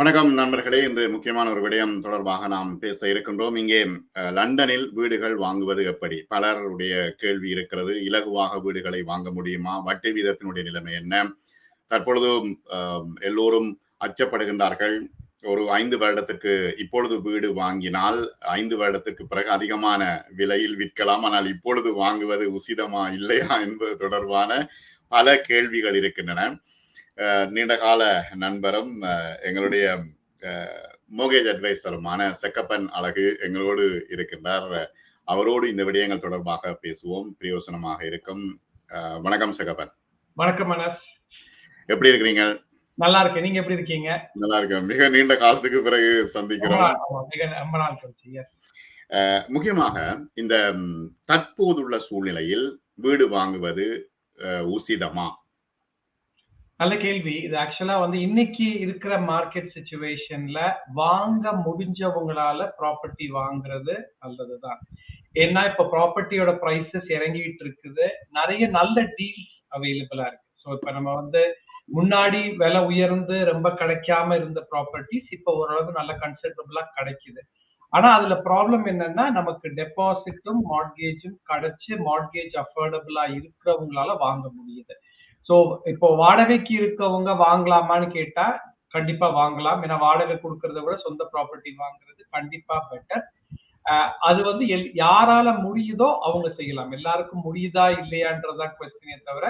வணக்கம் நண்பர்களே. இன்று முக்கியமான ஒரு விடயம் தொடர்பாக நாம் பேச இருக்கின்றோம். இங்கே லண்டனில் வீடுகள் வாங்குவது எப்படி? பலருடைய கேள்வி இருக்கிறது. இலகுவாக வீடுகளை வாங்க முடியுமா? வட்டி வீதத்தினுடைய நிலைமை என்ன? தற்பொழுது எல்லோரும் அச்சப்படுகின்றார்கள். ஒரு ஐந்து வருடத்துக்கு இப்பொழுது வீடு வாங்கினால் ஐந்து வருடத்துக்கு பிறகு அதிகமான விலையில் விற்கலாம். ஆனால் இப்பொழுது வாங்குவது உசிதமா இல்லையா என்பது தொடர்பான பல கேள்விகள் இருக்கின்றன. நீண்டகால நண்பரும் எங்களுடைய மோகேஜ் அட்வைசருமான செக்கப்பன் அழகு எங்களோடு இருக்கின்றார். அவரோடு இந்த விடயங்கள் தொடர்பாக பேசுவோம். பிரயோசனமாக இருக்கும். வணக்கம் செக்கப்பன். வணக்கம் மனஸ் எப்படி இருக்கிறீங்க? நல்லா இருக்கேன். நீங்க எப்படி இருக்கீங்க? நல்லா இருக்கேன். மிக நீண்ட காலத்துக்கு பிறகு சந்திக்கிறோம். முக்கியமாக இந்த தற்போதுள்ள சூழ்நிலையில் வீடு வாங்குவது உசிதமா நல்ல கேள்வி. இது ஆக்சுவலா வந்து இன்னைக்கு இருக்கிற மார்க்கெட் சுச்சுவேஷன்ல வாங்க முடிஞ்சவங்களால ப்ராப்பர்ட்டி வாங்குறது நல்லதுதான். ஏன்னா இப்ப ப்ராப்பர்ட்டியோட ப்ரைசஸ் இறங்கிட்டு இருக்குது. நிறைய நல்ல டீல்ஸ் அவைலபிளா இருக்கு. ஸோ இப்ப நம்ம வந்து முன்னாடி விலை உயர்ந்து ரொம்ப கிடைக்காம இருந்த ப்ராப்பர்ட்டிஸ் இப்ப ஓரளவு நல்ல கன்சிடரபிளா கிடைக்குது. ஆனா அதுல ப்ராப்ளம் என்னன்னா நமக்கு டெபாசிட்டும் மார்கேஜும் கிடைச்சு மார்கேஜ் அஃபோர்டபுளா இருக்கிறவங்களால வாங்க முடியுது. சோ இப்போ வாடகைக்கு இருக்கவங்க வாங்கலாமான்னு கேட்டா கண்டிப்பா வாங்கலாம். ஏன்னா வாடகை கொடுக்கறத விட சொந்த ப்ராப்பர்ட்டி வாங்குறது கண்டிப்பா பெட்டர் அது வந்து எல்- யாரால முடியுதோ அவங்க செய்யலாம். எல்லாருக்கும் முடியுதா இல்லையான்றதுதான் கொஸ்டினே தவிர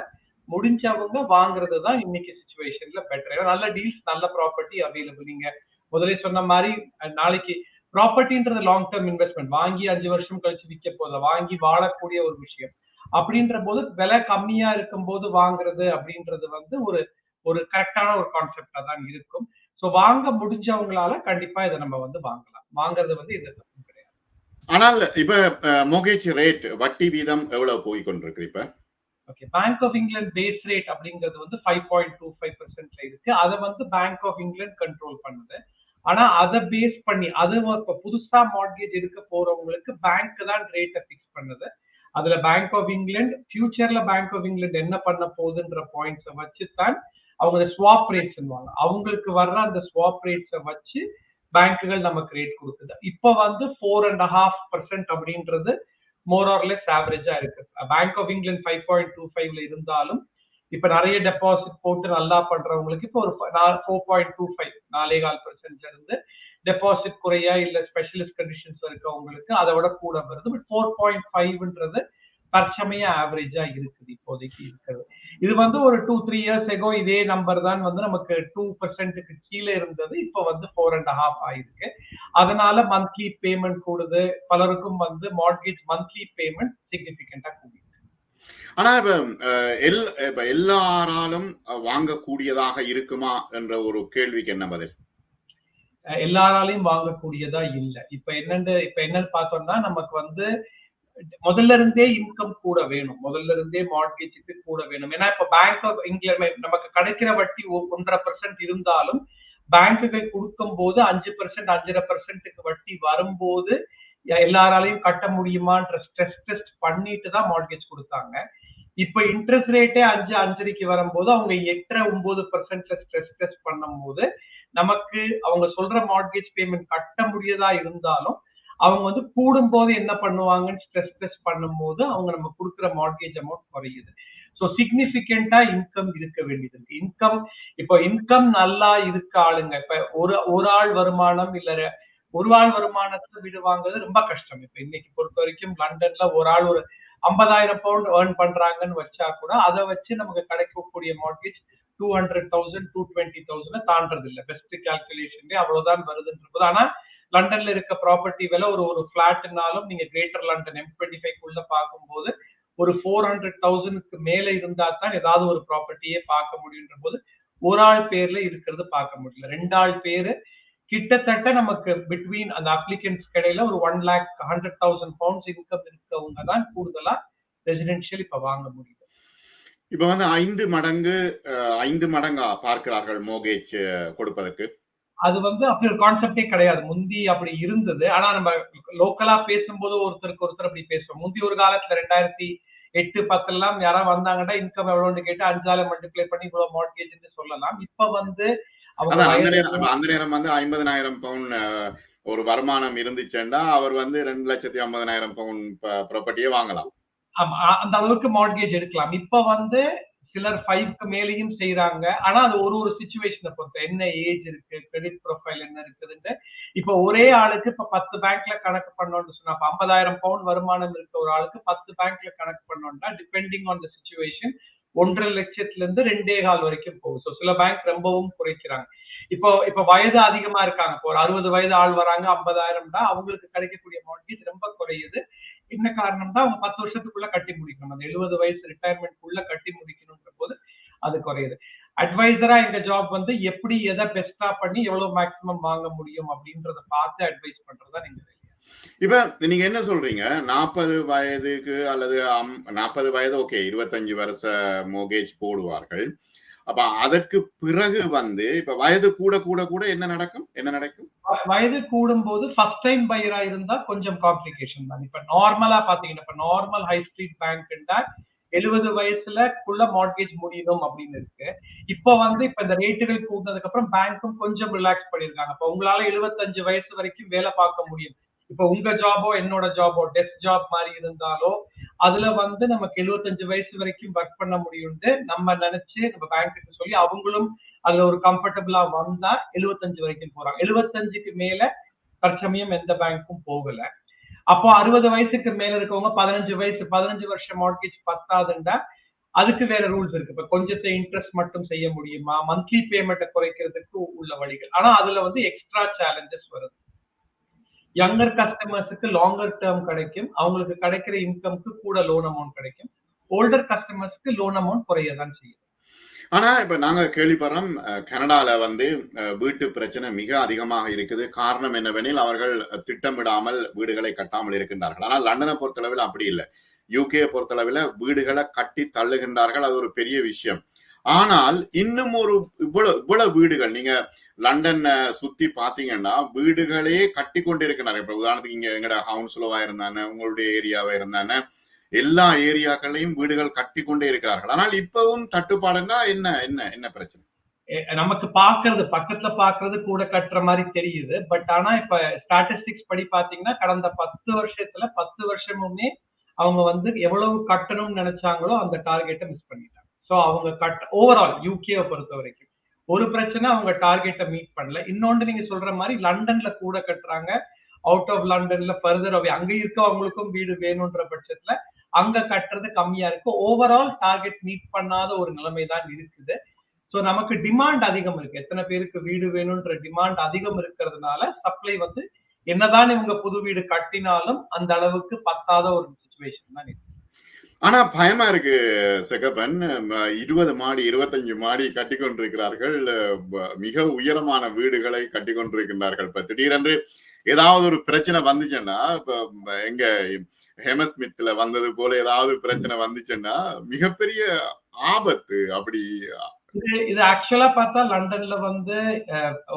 முடிஞ்சவங்க வாங்குறது தான் இன்னைக்கு சுச்சுவேஷன்ல பெட்டர் நல்ல டீல்ஸ் நல்ல ப்ராப்பர்ட்டி அவைலபிள் நீங்க முதலே சொன்ன மாதிரி நாளைக்கு ப்ராப்பர்ட்டின்றது லாங் டேர்ம் இன்வெஸ்ட்மெண்ட் வாங்கி அஞ்சு வருஷம் கழிச்சு விற்க போதா வாங்கி வாழக்கூடிய ஒரு விஷயம். அப்படின்ற போது விலை கம்மியா இருக்கும்போது வாங்குறது அப்படின்றது வந்து ஒரு ஒரு கரெக்டான ஒரு கான்செப்டா தான் இருக்கும். சோ வாங்க முடிஞ்சவங்களால கண்டிப்பா இதை நம்ம வந்து வாங்கலாம். வாங்குறது வந்து தப்பும் கிடையாது. ஆனால் இப்ப மோகேஜ் ரேட் வட்டி வீதம் எவ்வளவு போய் கொண்டிருக்கு இப்ப? Okay Bank of England base rate அப்படிங்கிறது வந்து ஃபைவ் பாயிண்ட் டூ ஃபைவ் பர்சன்ட்ல இருக்கு. அதை வந்து பேங்க் ஆஃப் இங்கிலாந்து கண்ட்ரோல் பண்ணுது. ஆனா அதை பேஸ் பண்ணி அது இப்ப புதுசா மார்கேஜ் எடுக்க போறவங்களுக்கு பேங்க் தான் ரேட்டை ஃபிக்ஸ் பண்ணுது. அதுல பேங்க் ஆஃப் இங்கிலாந்து ஃபியூச்சர்ல பேங்க் ஆஃப் இங்கிலாந்து என்ன பண்ண போகுதுன்ற பாயிண்ட்ஸை வச்சு தான் அவங்க ஸ்வாப் ரேட்ஸ் அவங்களுக்கு வர்ற அந்த ஸ்வாப் ரேட்ஸை வச்சு பேங்க்குகள் நமக்கு ரேட் கொடுக்குது. இப்போ வந்து ஃபோர் அண்ட் ஹாஃப் பர்சன்ட் அப்படின்றது மோர் ஆர்லெஸ் ஆவரேஜா இருக்கு. Bank of England five point two ஃபைவ்ல இருந்தாலும் இப்ப நிறைய டெபாசிட் போட்டு நல்லா பண்றவங்களுக்கு இப்போ ஒரு ஃபோர் பாயிண்ட் டூ ஃபைவ் நாலே கால் பர்சன்ட்ல இருந்து டெபாசிட் குறையா இல்ல ஸ்பெஷலிஸ்ட் கண்டிஷன்ஸ் இருக்கவங்களுக்கு அதை விட கூட வருது. பட் ஃபோர் பாயிண்ட் ஃபைவ்ன்றது தற்சமய ஆவரேஜா இருக்குது இப்போதைக்கு இருக்கிறது. இது வந்து ஒரு டூ த்ரீ இயர்ஸ் எகோ இதே நம்பர் தான் வந்து நமக்கு டூ பர்சன்ட்டுக்கு கீழே இருந்தது. இப்போ வந்து ஃபோர் அண்ட் ஹாஃப் ஆயிருக்கு. அதனால மந்த்லி பேமெண்ட் கூடுது. பலருக்கும் வந்து மார்கேஜ் மந்த்லி பேமெண்ட் சிக்னிபிகண்டா கூடுது ஆனா இப்ப எல் இப்ப எல்லாராலும் வாங்கக்கூடியதாக இருக்குமா என்ற ஒரு கேள்விக்கு என்ன பதில்? எல்லாராலையும் வாங்கக்கூடியதா இல்லை. இப்ப என்னன்னு இப்ப என்னன்னு பார்த்தோம்னா நமக்கு வந்து முதல்ல இருந்தே இன்கம் கூட வேணும். முதல்ல இருந்தே மார்கேஜுக்கு கூட வேணும். ஏன்னா இப்ப பேங்க் ஆஃப் இங்கிலாந்து நமக்கு கிடைக்கிற வட்டி ஒ- ஒன்றரை பர்சன்ட் இருந்தாலும் பேங்குகள் கொடுக்கும் போது அஞ்சு பர்சன்ட் அஞ்சரை பர்சன்ட்டுக்கு வட்டி வரும்போது எல்லாராலையும் கட்ட முடியுமான்ற ஸ்ட்ரெஸ் டெஸ்ட் பண்ணிட்டு தான் மார்கேஜ் கொடுத்தாங்க. இப்ப இன்ட்ரெஸ்ட் ரேட்டே அஞ்சு அஞ்சரைக்கு வரும்போது அவங்க எட்டரை ஒன்பது பர்சன்ட்ல ஸ்ட்ரெஸ் டெஸ்ட் பண்ணும்போது நமக்கு அவங்க சொல்ற மார்கேஜ் பேமெண்ட் கட்ட முடியதா இருந்தாலும் அவங்க வந்து கூடும்போது என்ன பண்ணுவாங்கன்னு ஸ்ட்ரெஸ் டெஸ்ட் பண்ணும்போது அவங்க நம்ம கொடுக்குற மார்கேஜ் அமௌண்ட் குறையுது. ஸோ சிக்னிஃபிகண்டா இன்கம் இருக்க வேண்டியது இருக்கு. இன்கம் இப்போ இன்கம் நல்லா இருக்க ஆளுங்க. இப்ப ஒரு ஒரு ஆள் வருமானம் இல்ல ஒரு ஆள் வருமானத்தை விடுவாங்கிறது ரொம்ப கஷ்டம். இப்ப இன்னைக்கு பொறுத்த வரைக்கும் லண்டன்ல ஒரு ஆள் ஒரு ஐம்பதாயிரம் பவுண்ட் ஏர்ன் பண்றாங்கன்னு வச்சா கூட அதை வச்சு நமக்கு கிடைக்கக்கூடிய mortgage two hundred thousand two twenty thousand தாண்டது இல்லை பெஸ்ட் கால்குலேஷன்ல அவ்வளவுதான் வருதுன்றது ஆனா லண்டன்ல இருக்க ப்ராப்பர்ட்டி விலை ஒரு ஒரு பிளாட்னாலும் நீங்க greater London M twenty five உள்ள பார்க்கும்போது ஒரு ஃபோர் ஹண்ட்ரட் தௌசண்ட்க்கு மேல இருந்தா தான் ஏதாவது ஒரு ப்ராப்பர்ட்டியே பார்க்க முடியுன்ற போது ஒரு ஆள் பேர்ல இருக்கிறது பார்க்க முடியல. ரெண்டு ஆள் பேரு கிட்டத்தட்ட நமக்கு பிட்வீன் அந்த அப்ளிகன்ஸ் கடையில ஒரு one lakh hundred thousand pounds income இருக்கவங்க தான் கூடுதலா ரெசிடென்ஷியல் இப்ப வாங்க முடியும். இப்ப வந்து ஐந்து மடங்கு ஐந்து மடங்கா பார்க்கிறார்கள் மோகேஜ் கொடுப்பதற்கு. அது வந்து அப்படி ஒரு கான்செப்டே கிடையாது. முந்தி அப்படி இருந்தது. ஆனா நம்ம லோக்கலா பேசும்போது ஒருத்தருக்கு ஒருத்தர் அப்படி பேசுவோம் முந்தி ஒரு காலத்துல ரெண்டாயிரத்தி எட்டு பத்து எல்லாம் யாராவது வந்தாங்கன்னா இன்கம் எவ்வளவுன்னு கேட்டு அஞ்சால மல்டிப்ளை பண்ணி இவ்வளவு மார்கேஜ்னு சொல்லலாம். இப்ப வந்து அந்த நேரம் வந்து ஐம்பதனாயிரம் பவுன் ஒரு வருமானம் இருந்துச்சுன்னா அவர் வந்து ரெண்டு லட்சத்தி ஐம்பதனாயிரம் பவுன் ப்ராப்பர்ட்டியே வாங்கலாம். அந்த அளவுக்கு மார்ட்கேஜ் எடுக்கலாம். இப்ப வந்து சிலர் ஃபைவ்க்கு மேலேயும் செய்யறாங்க ஆனா அது ஒரு ஒரு சுச்சுவேஷனை பொறுத்து. என்ன ஏஜ் இருக்கு? கிரெடிட் ப்ரொஃபைல் என்ன இருக்குதுன்னு இப்ப ஒரே ஆளுக்கு இப்ப பத்து பேங்க்ல கணக்கு பண்ணோம்னு சொன்னா ஐம்பதாயிரம் பவுன் வருமானம் இருக்க ஒரு ஆளுக்கு பத்து பேங்க்ல கணக்கு பண்ணோம்னா டிபெண்டிங் ஆன் த சுச்சுவேஷன் ஒன்றரை லட்சத்துல இருந்து ரெண்டே கால் வரைக்கும் போகும். ஸோ சில பேங்க் ரொம்பவும் குறைக்கிறாங்க. இப்போ இப்ப வயது அதிகமா இருக்காங்க. இப்போ ஒரு அறுபது வயது ஆள் வராங்க ஐம்பதாயிரம் தான் அவங்களுக்கு கிடைக்கக்கூடிய மார்க்கேஜ் ரொம்ப குறையுது. என்ன காரணம்னா அவங்க பத்து வருஷத்துக்குள்ள கட்டி முடிக்கணும். அந்த எழுபது வயசு ரிட்டையர்மெண்ட்குள்ள கட்டி முடிக்கணும்ன்ற போது அது குறையுது. அட்வைசரா இந்த ஜாப் வந்து எப்படி எதை பெஸ்டா பண்ணி எவ்வளவு மேக்ஸிமம் வாங்க முடியும் அப்படின்றத பார்த்து அட்வைஸ் பண்றதா நீங்க இப்ப நீங்க என்ன சொல்றீங்க? நாற்பது வயதுக்கு அல்லது நாற்பது வயது ஓகே இருபத்தஞ்சு வருஷ மோகேஜ் போடுவார்கள். அப்ப அதற்கு பிறகு வந்து இப்ப வயது கூட கூட கூட என்ன நடக்கும்? என்ன நடக்கும்? வயது கூடும் போது ஃபர்ஸ்ட் டைம் பையரா இருந்தா கொஞ்சம் காம்ப்ளிகேஷன் தான். இப்ப நார்மலா பாத்தீங்கன்னா இப்ப நார்மல் ஹை ஸ்ட்ரீட் பேங்க்னா எழுபது வயசுல குள்ள மார்கேஜ் முடியணும் அப்படின்னு இருக்கு. இப்ப வந்து இப்ப இந்த ரேட்டுகள் கூட்டினதுக்கு அப்புறம் பேங்க்கும் கொஞ்சம் ரிலாக்ஸ் பண்ணிருக்காங்க. இப்ப உங்களால எழுபத்தஞ்சு வயசு வரைக்கும் வேலை பார்க்க முடியும். இப்ப உங்க ஜாபோ என்னோட ஜாபோ டெஸ்க் ஜாப் மாதிரி இருந்தாலோ அதுல வந்து நமக்கு எழுபத்தஞ்சு வயசு வரைக்கும் ஒர்க் பண்ண முடியும்னு நம்ம நினைச்சு நம்ம பேங்க்கு சொல்லி அவங்களும் அதுல ஒரு கம்ஃபர்டபுளா வந்தா எழுபத்தஞ்சு வரைக்கும் போறாங்க. எழுபத்தஞ்சுக்கு மேல தற்சமயம் எந்த பேங்க்கும் போகல. அப்போ அறுபது வயசுக்கு மேல இருக்கவங்க பதினஞ்சு வயசு பதினஞ்சு வருஷம் மார்க்கேஜ் பத்தாதுண்டா அதுக்கு வேற ரூல்ஸ் இருக்கு. இப்ப கொஞ்சத்தை இன்ட்ரெஸ்ட் மட்டும் செய்ய முடியுமா? மந்த்லி பேமெண்ட்டை குறைக்கிறதுக்கு உள்ள வழிகள். ஆனா அதுல வந்து எக்ஸ்ட்ரா சேலஞ்சஸ் வருது. யங்கர் கஸ்டமர்ஸுக்கு லாங்கர் டேர்ம் கிடைக்கும். அவங்களுக்கு கிடைக்கிற இன்கம்க்கு கூட லோன் அமௌண்ட் கிடைக்கும். ஓல்டர் கஸ்டமர்ஸ்க்கு லோன் அமௌண்ட் குறையதான் செய்யும். ஆனா இப்ப நாங்க கேள்விப்படுறோம் கனடால வந்து வீட்டு பிரச்சனை மிக அதிகமாக இருக்குது. காரணம் என்னவெனில் அவர்கள் திட்டமிடாமல் வீடுகளை கட்டாமல் இருக்கின்றார்கள். ஆனால் லண்டனை பொறுத்தளவில் அப்படி இல்லை. யூகே பொறுத்தளவில் வீடுகளை கட்டி தள்ளுகின்றார்கள். அது ஒரு பெரிய விஷயம். ஆனால் இன்னும் ஒரு இவ்வளவு இவ்வளவு வீடுகள் நீங்க லண்டன் சுத்தி பாத்தீங்கன்னா வீடுகளே கட்டி கொண்டு இருக்கிறாங்க இப்ப உதாரணத்துக்கு இங்க எங்கட கவுன்சிலோவா இருந்தானே உங்களுடைய ஏரியாவா இருந்தானே எல்லா ஏரியாக்களையும் வீடுகள் கட்டி கொண்டே இருக்கிறார்கள். ஆனால் இப்பவும் தட்டுப்பாடுன்னா என்ன என்ன என்ன பிரச்சனை? நமக்கு பாக்குறது பக்கத்துல பாக்குறது கூட கட்டுற மாதிரி தெரியுது. பட் ஆனா இப்ப ஸ்டாட்டிஸ்டிக்ஸ் படி பாத்தீங்கன்னா கடந்த பத்து வருஷத்துல பத்து வருஷமுமே அவங்க வந்து எவ்வளவு கட்டணும்னு நினைச்சாங்களோ அந்த டார்கெட்டை மிஸ் பண்ணிட்டாங்க. சோ அவங்க கட் ஓவரால் யூகேவை பொறுத்த வரைக்கும் ஒரு பிரச்சனை அவங்க டார்கெட்டை மீட் பண்ணல. இன்னொன்று நீங்க சொல்ற மாதிரி லண்டன்ல கூட கட்டுறாங்க. அவுட் ஆஃப் லண்டன்ல ஃபர்தர் அவே அங்க இருக்கவங்களுக்கும் வீடு வேணும்ன்ற பட்சத்துல அங்க கட்டுறது கம்மியா இருக்கு. ஓவரால் டார்கெட் மீட் பண்ணாத ஒரு நிலைமை தான் இருக்குது. சோ நமக்கு டிமாண்ட் அதிகம் இருக்கு. எத்தனை பேருக்கு வீடு வேணும்ன்ற டிமாண்ட் அதிகம் இருக்கிறதுனால சப்ளை வந்து என்னதான் இவங்க புது வீடு கட்டினாலும் அந்த அளவுக்கு பத்தாத ஒரு சுச்சுவேஷன் தான் இருக்கு. ஆனா பயமா இருக்கு செகப்பன். இருபது மாடி இருபத்தஞ்சு மாடி கட்டி கொண்டிருக்கிறார்கள் மிக உயரமான வீடுகளை கட்டி கொண்டிருக்கின்றார்கள் இப்ப திடீரென்று ஏதாவது ஒரு பிரச்சனை வந்துச்சுன்னா இப்ப எங்க ஹெமஸ்மித்ல வந்தது போல ஏதாவது பிரச்சனை வந்துச்சுன்னா மிகப்பெரிய ஆபத்து அப்படி இது இது ஆக்சுவலா பார்த்தா லண்டன்ல வந்து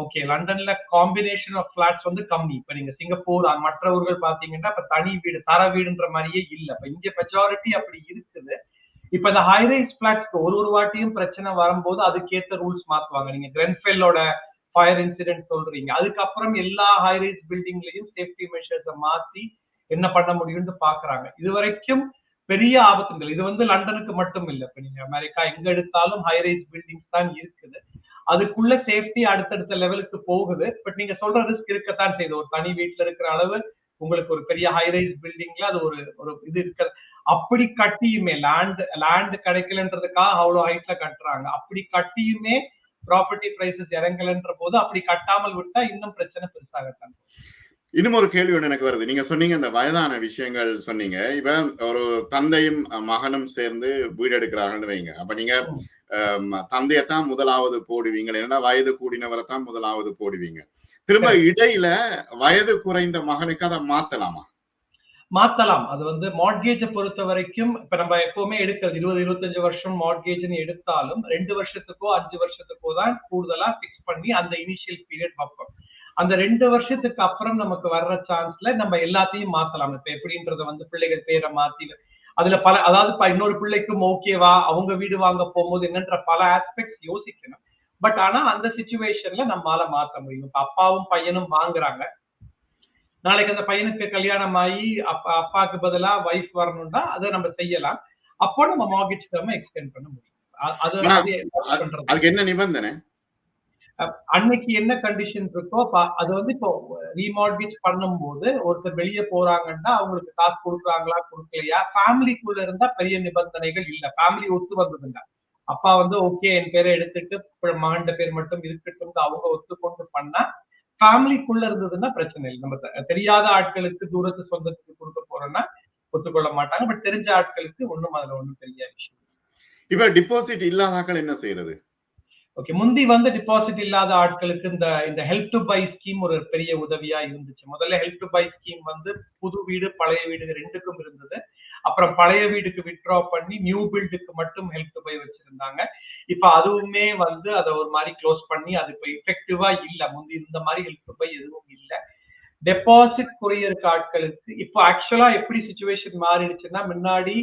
ஓகே லண்டன்ல காம்பினேஷன் ஆஃப் பிளாட்ஸ் வந்து கம்மி. இப்ப நீங்க சிங்கப்பூர் மற்ற ஊர்கள் பாத்தீங்கன்னா இப்ப தனி வீடு தர வீடுன்ற மாதிரியே இல்ல. இப்ப இங்க மெஜாரிட்டி அப்படி இருக்குது. இப்ப இந்த ஹைரைஸ் பிளாட்ஸ்க்கு ஒரு ஒரு வாட்டியும் பிரச்சனை வரும்போது அதுக்கேத்த ரூல்ஸ் மாத்துவாங்க. நீங்க கிரென்ஃபெல்லோட ஃபயர் இன்சிடென்ட் சொல்றீங்க. அதுக்கப்புறம் எல்லா ஹைரைஸ் பில்டிங்லயும் சேஃப்டி மெஷர்ஸை மாத்தி என்ன பண்ண முடியும்னு பாக்குறாங்க. இது வரைக்கும் பெரிய ஆபத்துகள் இது வந்து லண்டனுக்கு மட்டும் இல்ல. இப்ப நீங்க அமெரிக்கா எங்க எடுத்தாலும் ஹைரைஸ் பில்டிங்ஸ் தான் இருக்குது. அதுக்குள்ள சேஃப்டி அடுத்தடுத்த லெவலுக்கு போகுது. பட் நீங்க சொல்ற ரிஸ்க் இருக்கத்தான் செய்யுது. ஒரு தனி வீட்டுல இருக்கிற அளவு உங்களுக்கு ஒரு பெரிய ஹைரைஸ் பில்டிங்ல அது ஒரு ஒரு இது இருக்க அப்படி கட்டியுமே லேண்ட் லேண்ட் கிடைக்கலன்றதுக்காக அவ்வளவு ஹைட்ல கட்டுறாங்க. அப்படி கட்டியுமே ப்ராப்பர்ட்டி பிரைசஸ் இறங்கலன்ற போது அப்படி கட்டாமல் விட்டா இன்னும் பிரச்சனை பெருசாக இன்னும் ஒரு கேள்வி ஒண்ணு எனக்கு வருது. நீங்க சொன்னீங்க இந்த வயதான விஷயங்கள் சொன்னீங்க. இப்ப ஒரு தந்தையும் மகனும் சேர்ந்து வீடு எடுக்கிறாங்கன்னு வைங்க. அப்ப நீங்க தந்தையத்தான் முதலாவது போடுவீங்க ஏன்னா வயது கூடினவரை தான் முதலாவது போடுவீங்க. திரும்ப இடையில வயது குறைந்த மகனுக்கு அதை மாத்தலாமா? மாத்தலாம். அது வந்து மார்ட்கேஜை பொறுத்த வரைக்கும் இப்ப நம்ம எப்பவுமே எடுக்கிறது இருபது இருபத்தஞ்சு வருஷம் மார்ட்கேஜ்னு எடுத்தாலும் ரெண்டு வருஷத்துக்கோ அஞ்சு வருஷத்துக்கோ தான் கூடுதலா பிக்ஸ் பண்ணி அந்த இனிஷியல் பீரியட் வைப்போம். அந்த ரெண்டு வருஷத்துக்கு அப்புறம் நமக்கு வர்ற சான்ஸ்ல நம்ம எல்லாத்தையும் மாத்தலாம். இப்ப எப்படின்றத வந்து பிள்ளைகள் பேரை மாத்தி அதுல பல அதாவது இன்னொரு பிள்ளைக்கும் ஓகேவா அவங்க வீடு வாங்க போகும்போது என்னன்ற பல ஆஸ்பெக்ட்ஸ் யோசிக்கணும். பட் ஆனா அந்த சுச்சுவேஷன்ல நம்மால மாத்த முடியும். இப்ப அப்பாவும் பையனும் வாங்குறாங்க. நாளைக்கு அந்த பையனுக்கு கல்யாணம் ஆகி அப்பா அப்பாவுக்கு பதிலா வைஃப் வரணும்னா அதை நம்ம செய்யலாம். அப்போ நம்ம மார்கேஜ் டேர்மை எக்ஸ்டெண்ட் பண்ண முடியும். அது அதுக்கு என்ன நிபந்தனை? அன்னைக்கு என்ன கண்டிஷன் இருக்கோ அது வந்து இப்போ ரீமார்கேஜ் பண்ணும்போது ஒருத்தர் வெளியே போறாங்கன்னா அவங்களுக்கு காசு கொடுக்குறாங்களா கொடுக்கலையா? ஃபேமிலிக்குள்ள இருந்தா பெரிய நிபந்தனைகள் இல்ல. ஃபேமிலி ஒத்து வந்ததுங்க அப்பா வந்து ஓகே என் பேரை எடுத்துட்டு இப்ப பேர் மட்டும் இருக்கட்டும் அவங்க ஒத்துக்கொண்டு பண்ணா ஃபேமிலிக்குள்ள இருந்ததுன்னா பிரச்சனை இல்லை. நம்ம தெரியாத ஆட்களுக்கு தூரத்து சொந்தத்துக்கு கொடுக்க போறோம்னா ஒத்துக்கொள்ள மாட்டாங்க. பட் தெரிஞ்ச ஆட்களுக்கு ஒண்ணும் அதுல ஒண்ணும் பெரிய விஷயம். இப்ப டிபாசிட் இல்லாதாக்கள் என்ன செய்யறது? ஓகே முந்தி வந்து டிபாசிட் இல்லாத ஆட்களுக்கு இந்த இந்த ஹெல்ப் டு பை ஸ்கீம் ஒரு பெரிய உதவியா இருந்துச்சு. முதல்ல ஹெல்ப் டு பை ஸ்கீம் வந்து புது வீடு பழைய வீடு ரெண்டுக்கும் இருந்தது. அப்புறம் பழைய வீடுக்கு வித்ட்ரா பண்ணி நியூ பில்டுக்கு மட்டும் ஹெல்ப் டு பை வச்சிருந்தாங்க. இப்ப அதுவுமே வந்து அதை ஒரு மாதிரி க்ளோஸ் பண்ணி அது இப்போ இஃபெக்டிவா இல்ல. முந்தி இந்த மாதிரி ஹெல்ப் டு பை எதுவும் இல்லை. டெபாசிட் குறையிருக்க ஆட்களுக்கு இப்போ ஆக்சுவலா எப்படி சுச்சுவேஷன் மாறிடுச்சுன்னா முன்னாடி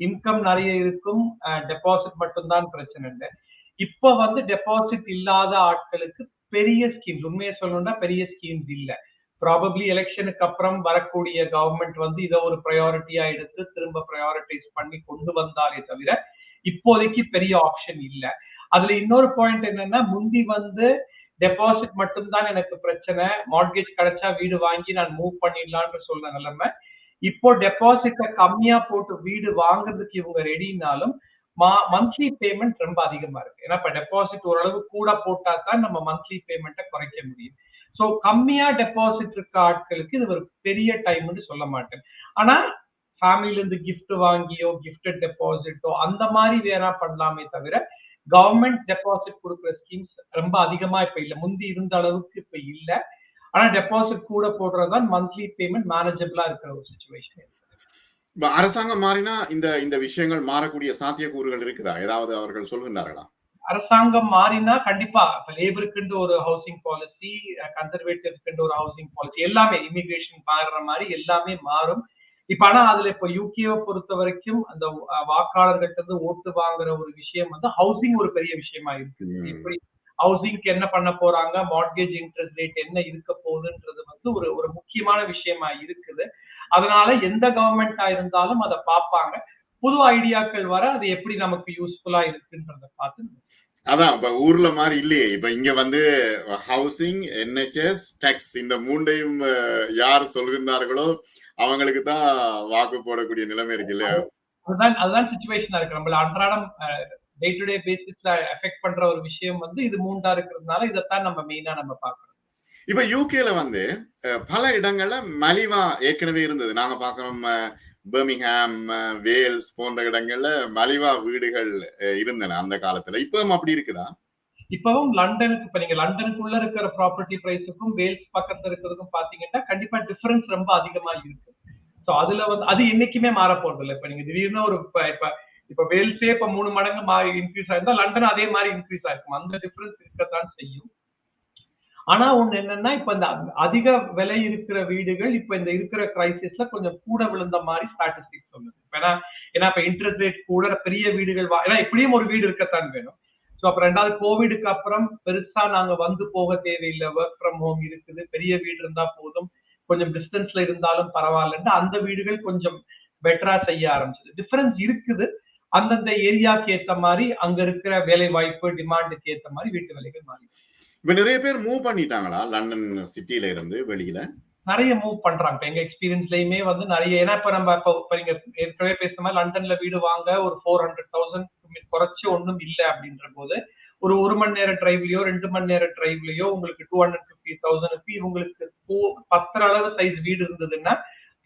இன்கம் நிறைய இருக்கும் டெபாசிட் மட்டும்தான் பிரச்சனை இல்லை. இப்ப வந்து டெபாசிட் இல்லாத ஆட்களுக்கு பெரிய ஸ்கீம்ஸ் உண்மையை சொல்லணும்னா பெரிய ஸ்கீம்ஸ் இல்ல. ப்ராபப்ளி எலெக்ஷனுக்கு அப்புறம் வரக்கூடிய கவர்மெண்ட் வந்து இதை ஒரு ப்ரையாரிட்டியா எடுத்து திரும்ப ப்ரையாரிட்டைஸ் பண்ணி கொண்டு வந்தாலே தவிர இப்போதைக்கு பெரிய ஆப்ஷன் இல்ல. அதுல இன்னொரு பாயிண்ட் என்னன்னா முந்தி வந்து டெபாசிட் மட்டும்தான் எனக்கு பிரச்சனை. மார்கேஜ் கிடைச்சா வீடு வாங்கி நான் மூவ் பண்ணிடலான்னு சொன்ன நிலைமை. இப்போ டெபாசிட்ட கம்மியா போட்டு வீடு வாங்குறதுக்கு இவங்க ரெடினாலும் மந்த்லி பேமெண்ட் ரொம்ப அதிகமா இருக்கு. ஏன்னா இப்ப டெபாசிட் ஓரளவு கூட போட்டா தான் நம்ம மந்த்லி பேமெண்ட்டை குறைக்க முடியும். ஸோ கம்மியா டெபாசிட் இருக்க ஆட்களுக்கு இது ஒரு பெரிய டைம்னு சொல்ல மாட்டேன். ஆனா ஃபேமிலில இருந்து கிஃப்ட் வாங்கியோ கிஃப்டட் டெபாசிட்டோ அந்த மாதிரி வேணா பண்ணலாமே தவிர கவர்மெண்ட் டெபாசிட் கொடுக்குற ஸ்கீம்ஸ் ரொம்ப அதிகமா இப்ப இல்லை. முந்தி இருந்த அளவுக்கு இப்ப இல்லை. ஆனா டெபாசிட் கூட போடுறதுதான் மந்த்லி பேமெண்ட் மேனேஜபிளா இருக்கிற ஒரு சுச்சுவேஷன் அரசாங்கம் மாறினா இந்த இந்த விஷயங்கள் மாறக்கூடிய சாத்தியக்கூறுகள் இருக்குதா? ஏதாவது அவர்கள் சொல்கின்றார்களா? அரசாங்கம் மாறினா கண்டிப்பா. இப்ப லேபருக்குன்ற ஒரு ஹவுசிங் பாலிசி கன்சர்வேட்டிவ்க்கு ஒரு ஹவுசிங் பாலிசி எல்லாமே இமிகிரேஷன் மாறுற மாதிரி எல்லாமே மாறும். இப்ப ஆனா அதுல இப்ப யூகேவை பொறுத்த வரைக்கும் அந்த அஹ், வாக்காளர்கள்ட்ட இருந்து ஓட்டு வாங்குற ஒரு விஷயம் வந்து ஹவுசிங் ஒரு பெரிய விஷயமா இருக்கு. ம். எப்படி ஹவுசிங்க்கு என்ன பண்ண போறாங்க? மார்கேஜ் இன்ட்ரெஸ்ட் ரேட் என்ன இருக்க போகுதுன்றது வந்து ஒரு ஒரு முக்கியமான விஷயமா இருக்குது. அதனால எந்த கவர்மெண்டா இருந்தாலும் அதை பார்ப்பாங்க. புது ஐடியாக்கள் வர அது எப்படி நமக்கு யூஸ்ஃபுல்லா இருக்குன்றத பார்த்து அதான் இப்ப ஊர்ல மாதிரி இல்லையே. இப்ப இங்க வந்து ஹவுசிங் என்ஹெச்எஸ் டேக்ஸ் இந்த மூண்டையும் யார் சொல்கின்றார்களோ அவங்களுக்கு தான் வாக்கு போடக்கூடிய நிலைமை இருக்கு இல்லையா? அதுதான் அதுதான் சுச்சுவேஷனா இருக்கு. நம்மள அன்றாடம் டே டு டே பேசிஸ்ல எஃபெக்ட் பண்ற ஒரு விஷயம் வந்து இது மூண்டா இருக்கிறதுனால இதைத்தான் நம்ம மெயினா நம்ம பார்க்கணும் இப்ப யூகேல வந்து பல இடங்கள்ல மலிவா ஏற்கனவே இருந்தது. நாங்க பாக்குறோம் அஹ், பெர்மிங்ஹாம் வேல்ஸ் போன்ற இடங்கள்ல மலிவா வீடுகள் இருந்தன அந்த காலத்துல. இப்பவும் அப்படி இருக்குதா? இப்பவும் லண்டனுக்கு இப்ப நீங்க லண்டனுக்குள்ள இருக்கிற ப்ராப்பர்ட்டி பிரைஸுக்கும் வேல்ஸ் பக்கத்துல இருக்கிறதுக்கும் பாத்தீங்கன்னா கண்டிப்பா டிஃபரன்ஸ் ரொம்ப அதிகமா இருக்கு. சோ அதுல வந்து அது என்னைக்குமே மாற போறது இல்லை இப்ப நீங்க திடீர்னு ஒரு இப்ப இப்ப இப்ப வேல்ஸே இப்ப மூணு மடங்கு இன்க்ரீஸ் ஆயிருந்தா லண்டன் அதே மாதிரி இன்க்ரீஸ் ஆயிருக்கும். அந்த டிஃபரன்ஸ் இருக்கத்தான் செய்யும். ஆனா ஒண்ணு என்னன்னா இப்ப இந்த அதிக விலை இருக்கிற வீடுகள் இப்ப இந்த இருக்கிற கிரைசிஸ்ல கொஞ்சம் கூட விழுந்த மாதிரி ஸ்டாட்டிஸ்டிக்ஸ் சொல்லுது. ஏன்னா ஏன்னா இப்ப இன்ட்ரெஸ்ட் ரேட் கூட பெரிய வீடுகள் வா- ஏன்னா இப்படியும் ஒரு வீடு இருக்கத்தான் வேணும். ஸோ அப்ப ரெண்டாவது கோவிடுக்கு அப்புறம் பெருசா நாங்க வந்து போக தேவையில்லை. ஒர்க் ஃப்ரம் ஹோம் இருக்குது. பெரிய வீடு இருந்தா போதும். கொஞ்சம் டிஸ்டன்ஸ்ல இருந்தாலும் பரவாயில்லன்னு அந்த வீடுகள் கொஞ்சம் பெட்டரா செய்ய ஆரம்பிச்சது. டிஃபரன்ஸ் இருக்குது. அந்தந்த ஏரியாவுக்கு ஏத்த மாதிரி அங்க இருக்கிற வேலை வாய்ப்பு டிமாண்டுக்கு ஏத்த மாதிரி வீட்டு வேலைகள் மாறி இப்ப நிறைய பேர் மூவ் பண்ணிட்டாங்களா? லண்டன் சிட்டில இருந்து வெளியில. நிறைய மூவ் பண்றாங்க. இப்ப எங்க எக்ஸ்பீரியன்ஸ்லயுமே வந்து நிறைய ஏன்னா இப்ப நம்ம இப்ப இப்ப நீங்க ஏற்கனவே பேசுற மாதிரி லண்டன்ல வீடு வாங்க ஒரு ஃபோர் ஹண்ட்ரட் தௌசண்ட் குறைச்சி ஒண்ணும் இல்லை அப்படின்ற போது ஒரு ஒரு மணி நேரம் டிரைவ்லயோ ரெண்டு மணி நேரம் டிரைவ்லயோ உங்களுக்கு டூ ஹண்ட்ரட் பிப்டி தௌசண்ட்க்கு இவங்களுக்கு போ- பத்தர அளவு சைஸ் வீடு இருந்ததுன்னா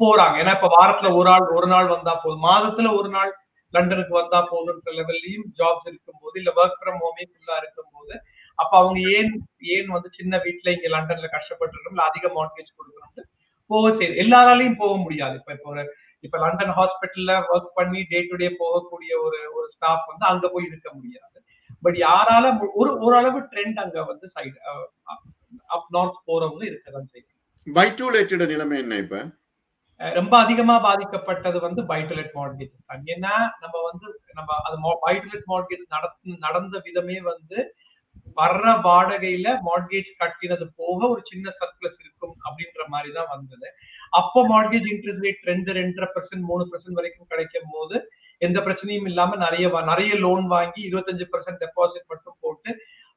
போறாங்க. ஏன்னா இப்ப வாரத்துல ஒரு ஆள் ஒரு நாள் வந்தா போதும். மாதத்துல ஒரு நாள் லண்டனுக்கு வந்தா போதுன்ற லெவல்லையும் ஜாப்ஸ் இருக்கும்போது இல்ல ஒர்க் ஃப்ரம் ஹோமே ஃபுல்லா இருக்கும்போது அப்ப அவங்க ஏன் ஏன் வந்து சின்ன வீட்ல இங்க லண்டன்ல கஷ்டப்பட்டு இல்ல அதிக மார்க்கேஜ் கொடுக்கணும்னு? போக செய்யுது எல்லாராலையும் போக முடியாது. இப்ப இப்ப ஒரு இப்ப லண்டன் ஹாஸ்பிட்டல்ல ஒர்க் பண்ணி டே டு டே போகக்கூடிய ஒரு ஒரு ஸ்டாஃப் வந்து அங்க போய் இருக்க முடியாது. பட் யாரால ஒரு ஓரளவு ட்ரெண்ட் அங்க வந்து சைடு அப் நார்த் போறவங்க இருக்கதான் செய்யும் பை டூ லேட்டட் நிலைமை என்ன இப்ப? ரொம்ப அதிகமா பாதிக்கப்பட்டது வந்து பைட்டலெட் மார்கேஜ் தான் ஏன்னா நம்ம வந்து நம்ம அது பைட்டலெட் மார்கேஜ் நடந்த நடந்த விதமே வந்து வர்ற வாடகையில மார்கேஜ் கட்டினது போக ஒரு சின்ன சர்ப்ளஸ் இருக்கும் அப்படின்ற மாதிரி தான் வந்தது. அப்போ மார்கேஜ் இன்ட்ரெஸ்ட் ரேட் ரெண்டு ரெண்டரை பர்சன்ட் மூணு பர்சன்ட் வரைக்கும் கிடைக்கும் போது எந்த பிரச்சனையும் இல்லாம நிறைய வா- நிறைய லோன் வாங்கி இருபத்தஞ்சு பர்சன்ட் டெபாசிட் மட்டும் போட்டு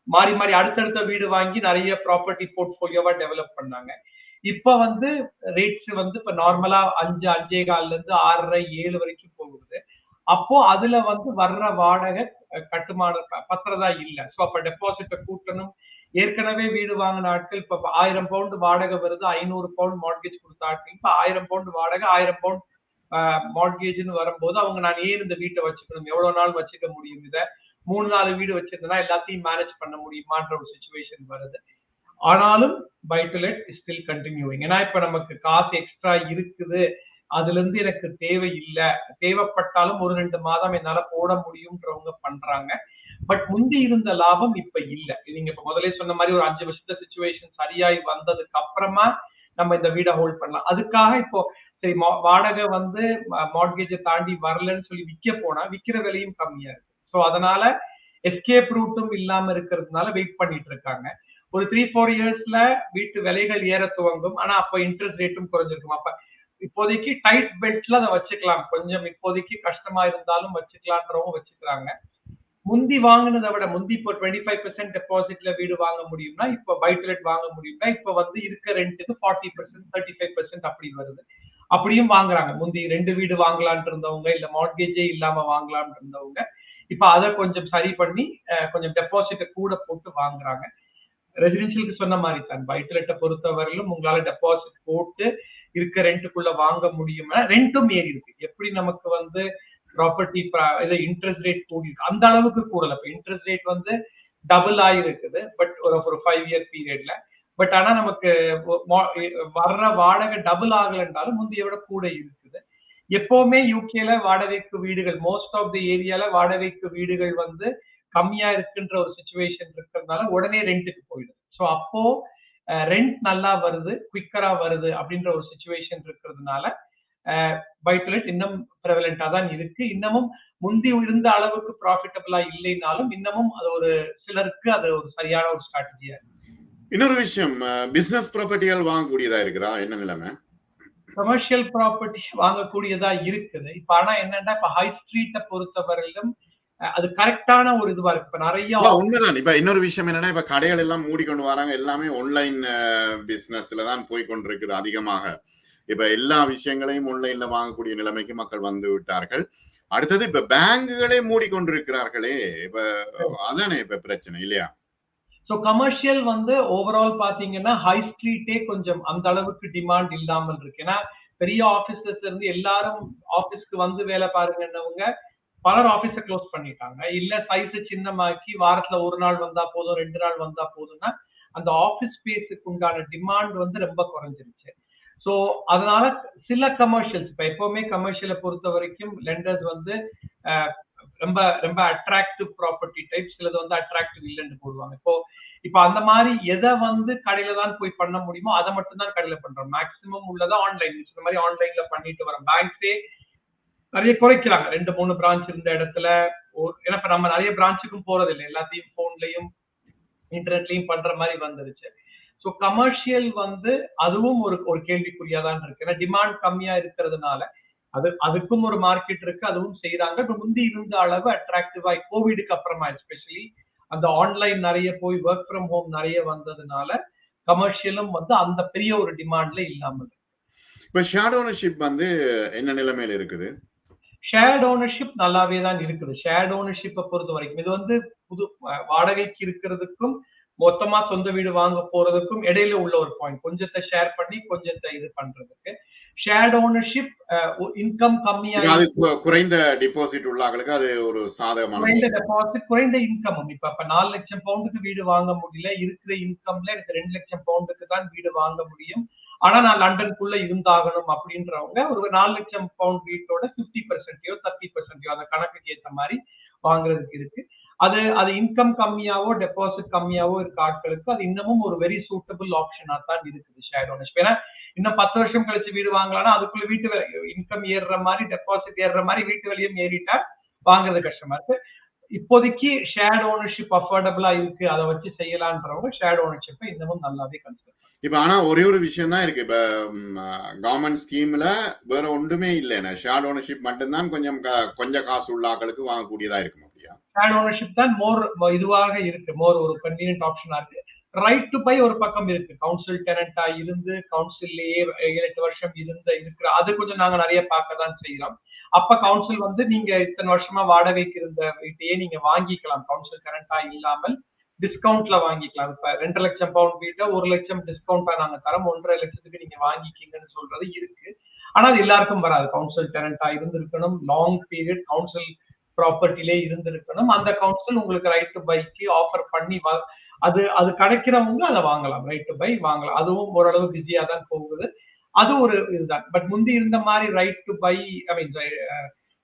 மாறி மாறி அடுத்தடுத்த வீடு வாங்கி நிறைய ப்ராப்பர்ட்டி போர்ட்ஃபோலியோவா டெவலப் பண்ணாங்க. இப்ப வந்து ரேட்ஸ் வந்து இப்ப நார்மலா அஞ்சு அஞ்சே கால்ல இருந்து ஆறரை ஏழு வரைக்கும் போகுது. அப்போ அதுல வந்து வர்ற வாடகை கட்டுமான பத்திரதா இல்ல. சோ அப்ப டெபாசிட்ட கூட்டணும். ஏற்கனவே வீடு வாங்கின ஆட்கள் இப்ப ஆயிரம் பவுண்டு வாடகை வருது ஐநூறு பவுண்ட் மார்கேஜ் கொடுத்த ஆட்கள். இப்ப ஆயிரம் பவுண்ட் வாடகை ஆயிரம் பவுண்ட் மார்கேஜ்னு வரும்போது அவங்க நான் ஏன் இந்த வீட்டை வச்சுக்கணும்? எவ்வளவு நாள் வச்சுக்க முடியும் இத? மூணு நாலு வீடு வச்சிருந்தேன்னா எல்லாத்தையும் மேனேஜ் பண்ண முடியுமான்ற ஒரு சுச்சுவேஷன் வருது. ஆனாலும் பை ஸ்டில் கண்டினியூவிங் ஏன்னா இப்ப நமக்கு காசு எக்ஸ்ட்ரா இருக்குது. அதுல இருந்து எனக்கு தேவை இல்லை தேவைப்பட்டாலும் ஒரு ரெண்டு மாதம் என்னால போட முடியும்ன்றவங்க பண்றாங்க. பட் முந்தி இருந்த லாபம் இப்ப இல்ல. நீங்க இப்ப முதலே சொன்ன மாதிரி ஒரு அஞ்சு வருஷத்த சுச்சுவேஷன் சரியாய் வந்ததுக்கு அப்புறமா நம்ம இந்த வீடை ஹோல்ட் பண்ணலாம். அதுக்காக இப்போ சரி வாடகை வந்து மார்கேஜை தாண்டி வரலன்னு சொல்லி விற்க போனா விற்கிற விலையும் கம்மியா இருக்கு. ஸோ அதனால எஸ்கேப் ரூட்டும் இல்லாம இருக்கிறதுனால வெயிட் பண்ணிட்டு இருக்காங்க. ஒரு த்ரீ ஃபோர் இயர்ஸ்ல வீட்டு விலைகள் ஏற துவங்கும். ஆனா அப்ப இன்ட்ரெஸ்ட் ரேட்டும் குறைஞ்சிருக்கும். அப்ப இப்போதைக்கு டைட் பெல்ட்ல அதை வச்சுக்கலாம். கொஞ்சம் இப்போதைக்கு கஷ்டமா இருந்தாலும் வச்சுக்கலான்றவங்க வச்சுக்கிறாங்க. முந்தி வாங்கினதை விட முந்தி இப்போ டுவெண்ட்டி ஃபைவ் பெர்சென்ட் டெபாசிட்ல வீடு வாங்க முடியும்னா இப்போ பைட்லெட் வாங்க முடியும்னா இப்போ வந்து இருக்க ரெண்டுக்கு forty percent thirty five percent அப்படி வருது. அப்படியும் வாங்குறாங்க. முந்தி ரெண்டு வீடு வாங்கலாம்னு இருந்தவங்க இல்ல மார்கேஜே இல்லாம வாங்கலாம்னு இருந்தவங்க இப்ப அதை கொஞ்சம் சரி பண்ணி கொஞ்சம் டெபாசிட்டை கூட போட்டு வாங்குறாங்க. ரெசிடென்ஷியலுக்கு சொன்ன மாதிரி தான். பைட்லெட்டை பொறுத்தவரையிலும் உங்களால டெபாசிட் போட்டு இருக்க ரெண்ட்டுக்குள்ள வாங்க முடியுமா ரெண்டும் ஏறி இருக்கு எப்படி நமக்கு வந்து ப்ராப்பர்ட்டி இது இன்ட்ரெஸ்ட் ரேட் கூடி இருக்கு அந்த அளவுக்கு கூடல. இப்ப இன்ட்ரெஸ்ட் ரேட் வந்து டபுள் ஆயிருக்குது. பட் ஒரு ஒரு ஃபைவ் இயர் பீரியட்ல பட் ஆனா நமக்கு வர்ற வாடகை டபுள் ஆகலைன்றாலும் முந்தைய விட கூட இருக்குது. எப்பவுமே யூகேல வாடகைக்கு வீடுகள் மோஸ்ட் ஆஃப் தி ஏரியால வாடகைக்கு வீடுகள் வந்து கம்மியா இருக்குன்ற ஒரு சுச்சுவேஷன் இருக்கிறதுனால உடனே ரெண்ட்டுக்கு போயிடும். ஸோ அப்போ ரெண்ட் நல்லா வருது குவிக்கரா வருது அப்படின்ற ஒரு சுச்சுவேஷன் இருக்கிறதுனால பைட்லெட் இன்னும் ப்ரெவலண்டா தான் இருக்கு. இன்னமும் முந்தி இருந்த அளவுக்கு ப்ராஃபிட்டபிளா இல்லைனாலும் இன்னமும் அது ஒரு சிலருக்கு அது ஒரு சரியான ஒரு ஸ்ட்ராட்டஜியா இன்னொரு விஷயம் பிசினஸ் ப்ராப்பர்ட்டிகள் வாங்கக்கூடியதா இருக்குதா? என்ன நிலைமை? கமர்ஷியல் ப்ராப்பர்ட்டி வாங்கக்கூடியதா இருக்குது. இப்ப ஆனா என்னன்னா இப்ப ஹை ஸ்ட்ரீட்டை பொறுத்தவரையிலும் அது கரெக்டான ஒரு இதுவா இருக்கு. இப்ப நிறைய உண்மைதான். இப்ப இன்னொரு விஷயம் என்னன்னா இப்ப கடைகள் எல்லாம் மூடிக்கொண்டு வராங்க. எல்லாமே ஆன்லைன் பிசினஸ்ல தான் போய் கொண்டிருக்குது அதிகமாக. இப்ப எல்லா விஷயங்களையும் ஆன்லைன்ல வாங்கக்கூடிய நிலைமைக்கு மக்கள் வந்து விட்டார்கள். அடுத்தது இப்ப பேங்குகளே மூடிக்கொண்டிருக்கிறார்களே இப்ப அதானே இப்ப பிரச்சனை இல்லையா? ஸோ கமர்ஷியல் வந்து ஓவரால் பாத்தீங்கன்னா ஹை ஸ்ட்ரீட்டே கொஞ்சம் அந்த அளவுக்கு டிமாண்ட் இல்லாமல் இருக்கு. ஏன்னா பெரிய ஆபீசஸ் இருந்து எல்லாரும் ஆபீஸ்க்கு வந்து வேலை பாருங்கன்னவங்க பலர் ஆபீஸை க்ளோஸ் பண்ணிட்டாங்க. இல்ல சைஸ சின்னமாக்கி வாரத்துல ஒரு நாள் வந்தா போதும் ரெண்டு நாள் வந்தா போதும்னா அந்த ஆபீஸ் ஸ்பேஸுக்கு உண்டான டிமாண்ட் வந்து ரொம்ப குறைஞ்சிருச்சு. ஸோ அதனால சில கமர்ஷியல்ஸ் இப்ப எப்பவுமே கமர்ஷியலை பொறுத்த வரைக்கும் லெண்டர்ஸ் வந்து ரொம்ப ரொம்ப அட்ராக்டிவ் ப்ராப்பர்ட்டி டைப் சிலது வந்து அட்ராக்டிவ் இல்லைன்னு போடுவாங்க. இப்போ இப்போ அந்த மாதிரி எதை வந்து கடையில தான் போய் பண்ண முடியுமோ அதை மட்டும் தான் கடையில பண்றோம். மேக்ஸிமம் உள்ளதா ஆன்லைன் இந்த மாதிரி ஆன்லைன்ல பண்ணிட்டு வரோம் பேங்க்ஸே நிறைய குறைக்கிறாங்க. ரெண்டு மூணு பிரான்ச் இருந்த இடத்துல ஏன்னா இப்ப நம்ம நிறைய பிரான்ச்சுக்கும் போறது இல்லை எல்லாத்தையும் போன்லயும் இன்டர்நெட்லயும் பண்ற மாதிரி வந்துருச்சு. ஸோ கமர்ஷியல் வந்து அதுவும் ஒரு ஒரு கேள்விக்குறியா தான் இருக்கு. ஏன்னா டிமாண்ட் கம்மியா இருக்கிறதுனால அது அதுக்கும் ஒரு மார்க்கெட் இருக்கு அதுவும் செய்யறாங்க இப்ப முந்தி இருந்த அளவு அட்ராக்டிவா கோவிடுக்கு அப்புறமா எஸ்பெஷலி அந்த ஆன்லைன் நிறைய போய் ஒர்க் ஃப்ரம் ஹோம் நிறைய வந்ததுனால கமர்ஷியலும் வந்து அந்த பெரிய ஒரு டிமாண்ட்ல இல்லாமல் இருக்கு. இப்ப ஷேர் ஓனர்ஷிப் வந்து என்ன நிலைமையில இருக்குது? ஷேர்ட் ஓனர்ஷிப் நல்லாவே தான் இருக்குது. ஷேர்ட் ஓனர்ஷிப்பை பொறுத்த வரைக்கும் இது வந்து புது வாடகைக்கு இருக்கிறதுக்கும் மொத்தமா சொந்த வீடு வாங்க போறதுக்கும் இடையில உள்ள ஒரு பாயிண்ட் கொஞ்சத்தை ஷேர் பண்ணி கொஞ்சத்தை இது பண்றதுக்கு. ஷேர்ட் ஓனர்ஷிப் இன்கம் கம்மியா குறைந்த டிபாசிட் உள்ளாங்களுக்கு அது ஒரு சாதகமான குறைந்த. டெபாசிட் குறைந்த இன்கமும் இப்ப இப்ப நாலு லட்சம் பவுண்டுக்கு வீடு வாங்க முடியல இருக்கிற இன்கம்ல எனக்கு ரெண்டு லட்சம் பவுண்டுக்கு தான் வீடு வாங்க முடியும். ஆனா நான் லண்டனுக்குள்ள இருந்தாகணும் அப்படின்றவங்க ஒரு நாலு லட்சம் பவுண்ட் வீட்டோட பிப்டி பர்சன்டையோ தேர்ட்டி பர்சன்டையோ அந்த கணக்குக்கு ஏத்த மாதிரி வாங்குறதுக்கு இருக்கு. அது அது இன்கம் கம்மியாவோ டெபாசிட் கம்மியாவோ இருக்க ஆட்களுக்கு அது இன்னமும் ஒரு வெரி சூட்டபிள் ஆப்ஷனா தான் இருக்குது ஷேர் ஓனர்ஷிப் ஏன்னா இன்னும் பத்து வருஷம் கழிச்சு வீடு வாங்கலாம்னா அதுக்குள்ள வீட்டு இன்கம் ஏறுற மாதிரி டெபாசிட் ஏறுற மாதிரி வீட்டு வெளியும் ஏறிட்டா வாங்குறது கஷ்டமா இருக்கு. இப்போதைக்கு ஷேர்ட் ஓனர்ஷிப் அஃபோர்டபுளா இருக்கு அதை வச்சு செய்யலான்றவங்க ஷேர்ட் ஓனர்ஷிப்பை இன்னமும் நல்லாவே கன்சிடர் இப்ப ஆனா ஒரே ஒரு விஷயம் தான் இருக்கு. இப்ப கவர்மெண்ட் ஸ்கீம்ல வேற ஒன்றுமே இல்லைண்ணே ஷேர்ட் ஓனர்ஷிப் மட்டும்தான் கொஞ்சம் கொஞ்சம் காசு உள்ள ஆட்களுக்கு வாங்கக்கூடியதா இருக்கும் அப்படியா? ஷேர்ட் ஓனர்ஷிப் தான் மோர் இதுவாக இருக்கு. மோர் ஒரு கன்வீனியன்ட் ஆப்ஷனா இருக்கு. ரைட் டு பை ஒரு பக்கம் இருக்கு. கவுன்சில் டெனண்டா இருந்து கவுன்சில்லையே ஏழு எட்டு வருஷம் இருந்த இருக்கிற அது கொஞ்சம் நாங்க நிறைய பார்க்க தான் செய்யறோம் அப்ப கவுன்சில் வந்து நீங்க இத்தனை வருஷமா வாடகைக்கு இருந்த வீட்டையே நீங்க வாங்கிக்கலாம். கவுன்சில் கரண்டா இல்லாமல் டிஸ்கவுண்ட்ல வாங்கிக்கலாம். இப்ப ரெண்டு லட்சம் பவுண்ட் வீட்டை ஒரு லட்சம் டிஸ்கவுண்டா நாங்க தரோம். ஒன்றரை லட்சத்துக்கு நீங்க வாங்கிக்கீங்கன்னு சொல்றது இருக்கு. ஆனா அது எல்லாருக்கும் வராது. கவுன்சில் டெனண்டா இருந்திருக்கணும். லாங் பீரியட் கவுன்சில் ப்ராப்பர்ட்டிலே இருந்திருக்கணும். அந்த கவுன்சில் உங்களுக்கு ரைட் டு பைக்கு ஆஃபர் பண்ணி அது அது கிடைக்கிறவங்க அதை வாங்கலாம் ரைட் டு பை வாங்கலாம். அதுவும் ஓரளவு பிஸியா தான் போகுது. அது ஒரு இதுதான். பட் முந்தி இருந்த மாதிரி right to buy I mean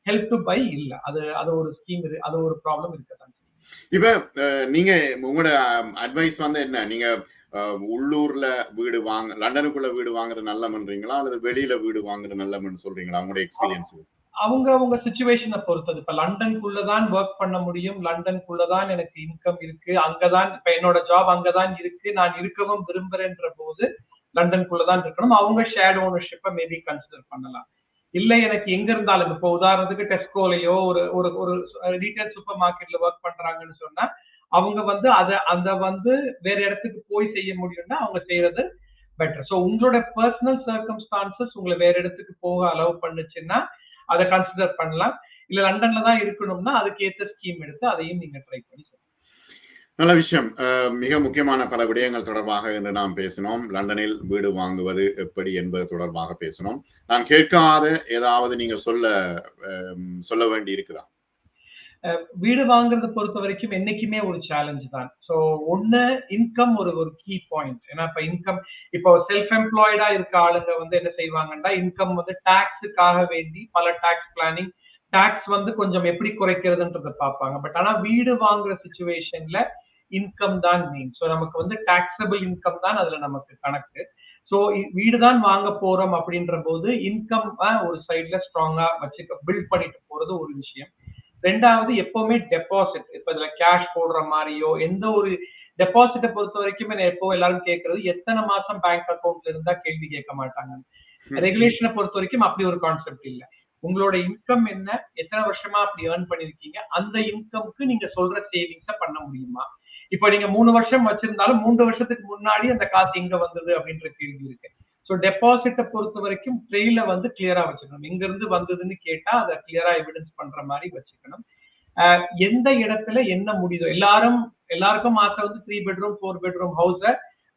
help to buy இல்ல. அது அது ஒரு ஸ்கீம் அது ஒரு ப்ராப்ளம் இருக்கதான் இப்ப நீங்க உங்களோட அட்வைஸ் வந்து என்ன? நீங்க உள்ளூர்ல வீடு வாங்க லண்டனுக்குள்ள வீடு வாங்குறது நல்லமன்றீங்களா அல்லது வெளியில வீடு வாங்குறது நல்லமன்னு சொல்றீங்களா? உங்களோட எக்ஸ்பீரியன்ஸ் அவங்க அவங்க சுச்சுவேஷனை பொறுத்தது. இப்ப லண்டனுக்குள்ளதான் ஒர்க் பண்ண முடியும். லண்டனுக்குள்ளதான் எனக்கு இன்கம் இருக்கு. அங்கதான் இப்ப என்னோட ஜாப் அங்கதான் இருக்கு. நான் இருக்கவும் விரும்புறேன்ற போது லண்டனுக்குள்ளதான் இருக்கணும். அவங்க ஷேர் ஓனர்ஷிப்பை மேபி கன்சிடர் பண்ணலாம். இல்ல எனக்கு எங்க இருந்தாலும் இப்போ உதாரணத்துக்கு டெஸ்கோலையோ ஒரு ஒரு ஒரு ரீட்டைல் சூப்பர் மார்க்கெட்ல ஒர்க் பண்றாங்கன்னு சொன்னா அவங்க வந்து அதை அந்த வந்து வேற இடத்துக்கு போய் செய்ய முடியும்னா அவங்க செய்யறது பெட்டர் ஸோ உங்களோட பர்சனல் சர்க்கம்ஸ்டான்சஸ் உங்களை வேற இடத்துக்கு போக அலோவ் பண்ணுச்சுன்னா அதை கன்சிடர் பண்ணலாம். இல்ல லண்டன்ல தான் இருக்கணும்னா அதுக்கு ஏத்த ஸ்கீம் எடுத்து அதையும் நீங்க ட்ரை பண்ணி நல்ல விஷயம். அஹ், மிக முக்கியமான பல விடயங்கள் தொடர்பாக இன்று நாம் பேசினோம். லண்டனில் வீடு வாங்குவது எப்படி என்பது தொடர்பாக பேசினோம். நான் கேட்காத ஏதாவது நீங்க சொல்ல சொல்ல வேண்டி இருக்குதா வீடு வாங்குறத பொறுத்த வரைக்கும் என்னைக்குமே ஒரு சேலஞ்ச் தான். ஸோ ஒன்று இன்கம் ஒரு ஒரு கீ பாயிண்ட் ஏன்னா இப்ப இன்கம் இப்போ செல்ஃப் எம்ப்ளாய்டா இருக்க ஆளுங்க வந்து என்ன செய்வாங்கன்னா இன்கம் வந்து டாக்ஸுக்காக வேண்டி பல டாக்ஸ் பிளானிங் டாக்ஸ் வந்து கொஞ்சம் எப்படி குறைக்கிறதுன்றத பார்ப்பாங்க. பட் ஆனா வீடு வாங்குற சுச்சுவேஷன்ல இன்கம் தான் மெயின் ஸோ நமக்கு வந்து டாக்ஸபிள் இன்கம் தான் அதுல நமக்கு கணக்கு. ஸோ வீடு தான் வாங்க போறோம் அப்படின்ற போது இன்கம் ஒரு சைட்ல ஸ்ட்ராங்கா வச்சுக்க பில்ட் பண்ணிட்டு போறது ஒரு விஷயம். ரெண்டாவது எப்பவுமே டெபாசிட் இப்ப இதுல கேஷ் போடுற மாதிரியோ எந்த ஒரு டெபாசிட்டை பொறுத்த வரைக்கும் எப்போ எல்லாரும் கேட்கறது எத்தனை மாசம் பேங்க் அக்கௌண்ட்ல இருந்தா கேள்வி கேட்க மாட்டாங்க. ரெகுலேஷனை பொறுத்த வரைக்கும் அப்படி ஒரு கான்செப்ட் இல்ல. உங்களோட இன்கம் என்ன எத்தனை வருஷமா அப்படி ஏர்ன் பண்ணிருக்கீங்க அந்த இன்கம்க்கு நீங்க சொல்ற சேவிங்ஸ பண்ண முடியுமா? இப்ப நீங்க மூணு வருஷம் வச்சிருந்தாலும் மூன்று வருஷத்துக்கு முன்னாடி அந்த காசு எங்க வந்தது அப்படின்ற கேள்வி இருக்கு. ஸோ டெபாசிட்டை பொறுத்த வரைக்கும் ட்ரெயில வந்து கிளியரா வச்சுக்கணும். எங்க இருந்து வந்ததுன்னு கேட்டா அதை கிளியரா எவிடன்ஸ் பண்ற மாதிரி வச்சுக்கணும். எந்த இடத்துல என்ன முடியுதோ எல்லாரும் எல்லாருக்கும் ஆசை வந்து three bedroom four bedroom house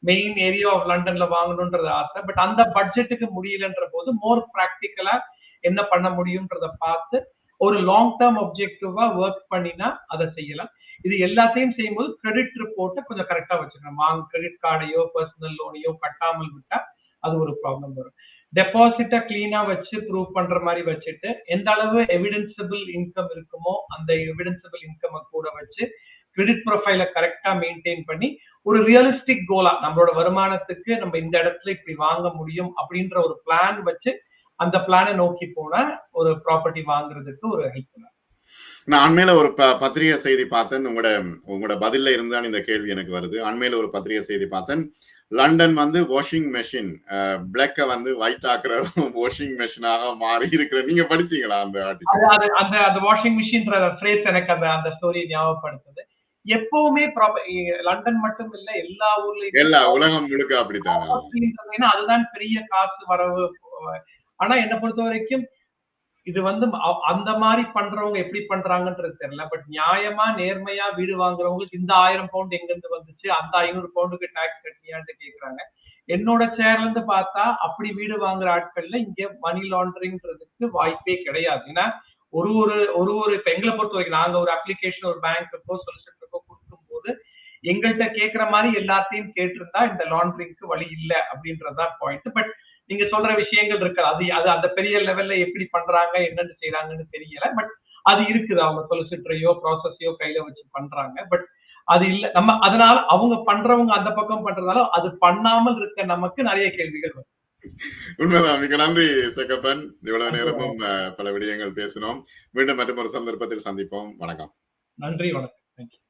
main area of லண்டன்ல வாங்கணும்ன்றது ஆசை. பட் அந்த பட்ஜெட்டுக்கு முடியலன்ற போது மோர் ப்ராக்டிக்கலா என்ன பண்ண முடியும்ன்றத பார்த்து ஒரு லாங் டேர்ம் ஒப்ஜெக்டிவா ஒர்க் பண்ணினா அதை செய்யலாம். இது எல்லாத்தையும் செய்யும்போது கிரெடிட் ரிப்போர்ட்டை கொஞ்சம் கரெக்டா வச்சுக்கணும். வாங்க கிரெடிட் கார்டையோ பர்சனல் லோனையோ கட்டாமல் விட்டா அது ஒரு ப்ராப்ளம் வரும். டெபாசிட்டை கிளீனா வச்சு ப்ரூவ் பண்ற மாதிரி வச்சுட்டு எந்த அளவு எவிடன்சபிள் இன்கம் இருக்குமோ அந்த எவிடன்சபிள் இன்கம் கூட வச்சு கிரெடிட் ப்ரொஃபைல கரெக்டா மெயின்டைன் பண்ணி ஒரு ரியலிஸ்டிக் கோலா நம்மளோட வருமானத்துக்கு நம்ம இந்த இடத்துல இப்படி வாங்க முடியும் அப்படின்ற ஒரு பிளான் வச்சு அந்த பிளானை நோக்கி போனா ஒரு ப்ராப்பர்ட்டி வாங்குறதுக்கு ஒரு ஹெல்ப்ஃபுல்லா நான் அண்மையில ஒரு ப- பத்திரிகை செய்தி பார்த்தேன். உங்களோட உங்களோட பதில்ல இருந்தான் இந்த கேள்வி எனக்கு வருது. அண்மையில ஒரு பத்திரிகை செய்தி பார்த்தேன். லண்டன் வந்து வாஷிங் மெஷின் பிளாக்க வந்து ஒயிட் ஆக்குற வாஷிங் மெஷினாக மாறி இருக்கிற நீங்க படிச்சீங்களா அந்த அந்த அந்த வாஷிங் மிஷின்ற ஃப்ரேஸ் எனக்கு அந்த அந்த ஸ்டோரி ஞாபகப்படுத்துது. எப்பவுமே லண்டன் மட்டும் இல்ல எல்லா ஊர்லயும் எல்லா உலகம் முழுக்க அப்படித்தானே? அதுதான் பெரிய காசு வரவு ஆனா என்ன பொறுத்த வரைக்கும் இது வந்து அ- அந்த மாதிரி பண்றவங்க எப்படி பண்றாங்கன்றது தெரியல. பட் நியாயமா நேர்மையா வீடு வாங்குறவங்களுக்கு இந்த ஆயிரம் பவுண்ட் எங்க இருந்து வந்துச்சு? அந்த ஐநூறு பவுண்டுக்கு டாக்ஸ் கட்டியான்ட்டு கேக்குறாங்க. என்னோட சேர்ல இருந்து பார்த்தா அப்படி வீடு வாங்குற ஆட்கள்ல இங்க மணி லாண்டரிங்ன்றதுக்கு வாய்ப்பே கிடையாது. ஏன்னா ஒரு ஒரு ஒரு ஒரு இப்ப எங்களை பொறுத்த வரைக்கும் நாங்க ஒரு அப்ளிகேஷன் ஒரு பேங்க்குக்கோ சொலிசிட்டருக்கோ கொடுக்கும் போது எங்கள்கிட்ட கேட்கிற மாதிரி எல்லாத்தையும் கேட்டிருந்தா இந்த லாண்டரிங்க்கு வழி இல்லை அப்படின்றதுதான் பாயிண்ட் பட் நீங்க சொல்ற விஷயங்கள் இருக்கு? அது அது அந்த பெரிய லெவல்ல எப்படி பண்றாங்க? என்னன்னு செய்யறாங்கன்னு தெரியல. பட் அது இருக்குது. அவங்க சொலிசிட்டரையோ ப்ராசஸையோ கையில வச்சு பண்றாங்க. பட் அது இல்ல. நம்ம அதனால அவங்க பண்றவங்க அந்த பக்கம் பண்றதால அது பண்ணாமல் இருக்க நமக்கு நிறைய கேள்விகள் வரும். உண்மைதான். மிக நன்றி செகப்பன். இவ்வளவு நேரமும் பல விடயங்கள் பேசினோம். மீண்டும் மற்றும் ஒரு சந்தர்ப்பத்தில் சந்திப்போம். வணக்கம். நன்றி வணக்கம். தேங்க்யூ